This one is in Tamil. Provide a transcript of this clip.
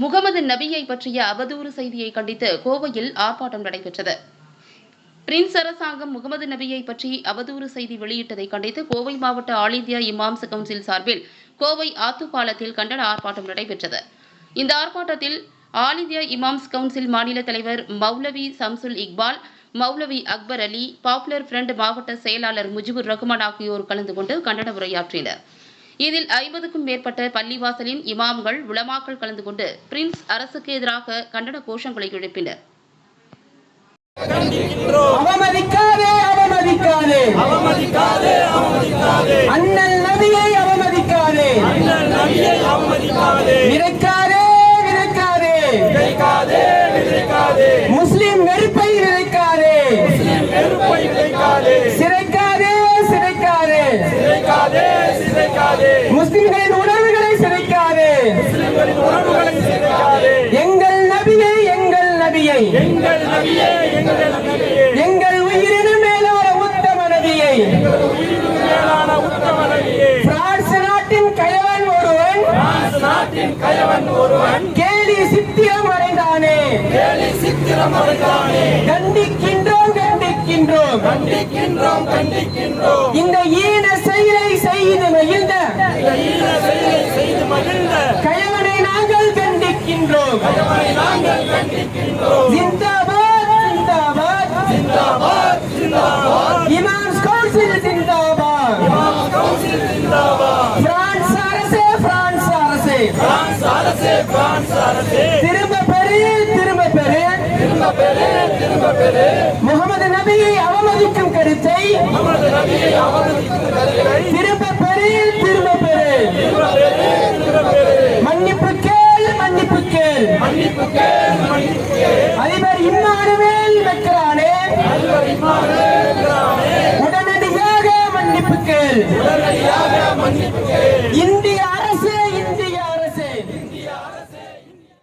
முகமது நபியை பற்றிய அவதூறு செய்தியை கண்டித்து கோவையில் ஆர்ப்பாட்டம் நடைபெற்றது. பிரின்ஸ் அரசாங்கம் முகமது நபியை பற்றி அவதூறு செய்தி வெளியிட்டதை கண்டித்து கோவை மாவட்ட ஆல் இந்தியா இமாம்ஸ் கவுன்சில் சார்பில் கோவை ஆத்துப்பாலத்தில் கண்டன ஆர்ப்பாட்டம் நடைபெற்றது. இந்த ஆர்ப்பாட்டத்தில் ஆல் இந்தியா இமாம்ஸ் கவுன்சில் மாநில தலைவர் மௌலவி சம்சுல் இக்பால் மௌலவி அக்பர் அலி பாப்புலர் ஃப்ரண்ட் மாவட்ட செயலாளர் முஜிபுர் ரஹ்மான் ஆகியோர் கலந்து கொண்டு கண்டன உரையாற்றினர். இதில் ஐம்பதுக்கும் மேற்பட்ட பள்ளிவாசலின் இமாம்கள் உலமாக்கள் கலந்து கொண்டு பிரின்ஸ் அரசுக்கு எதிராக கண்டன கோஷங்களை எழுப்பினர். அவமதிக்காதே அவமதிக்காதே. அவமதிக்காதே அவமதிக்காதே. அண்ணல் நபியை அவமதிக்காதே. நபியை அவமதிக்காதே. எங்கள் நபியே எங்கள் நபியே. எங்கள் உயிரினும் மேலான உத்தம நபியை. மேலான உத்தம நபியே. பிரான்ஸ் நாட்டின் கயவன் ஒருவன். பிரான்ஸ் நாட்டின் கயவன் ஒருவன். கேலி சித்திரம் அடைந்தானே. கேலி சித்திரம் அடைந்தானே. கண்டிக்கின்றோம் கண்டிக்கின்றோம். கண்டிக்கின்றோம் கண்டிக்கின்றோம். இந்த ஈன செயலை செய்து மகிழ்ந்த. இந்த ஈன செயலை செய்து மகிழ்ந்த. கயவனை நாங்கள் கண்டிக்கின்றோம். கயவனை நாங்கள் ஜிந்தாபாத் ஜிந்தாபாத். ஜிந்தாபாத் ஜிந்தாபாத். இமாம்ஸ் கவுன்சில் ஜிந்தாபாத். கவுன்சில் ஜிந்தாபாத். பிரான்ஸ் அரசே பிரான்ஸ் அரசே. பிரான்ஸ் அரசே பிரான்ஸ் அரசே. திரும்ப பெரு திரும்ப பெரு திரும்ப பெரு திரும்ப பெரு முகமது நபியை அவமதிக்கும் கருத்தை நமது நபியை அவமதிக்கும் கருத்தை திரும்ப பெரு திரும்ப பெரு திரும்ப பெரு மன்னிப்பு கேள் மன்னிப்பு கேள் மன்னிப்பு கேள் மன்னிப்பு கேள் அதிபர் இம்மானுவேல் உடனடியாக மன்னிப்பு கேள். உடனடியாக மன்னிப்பு கேள். இந்திய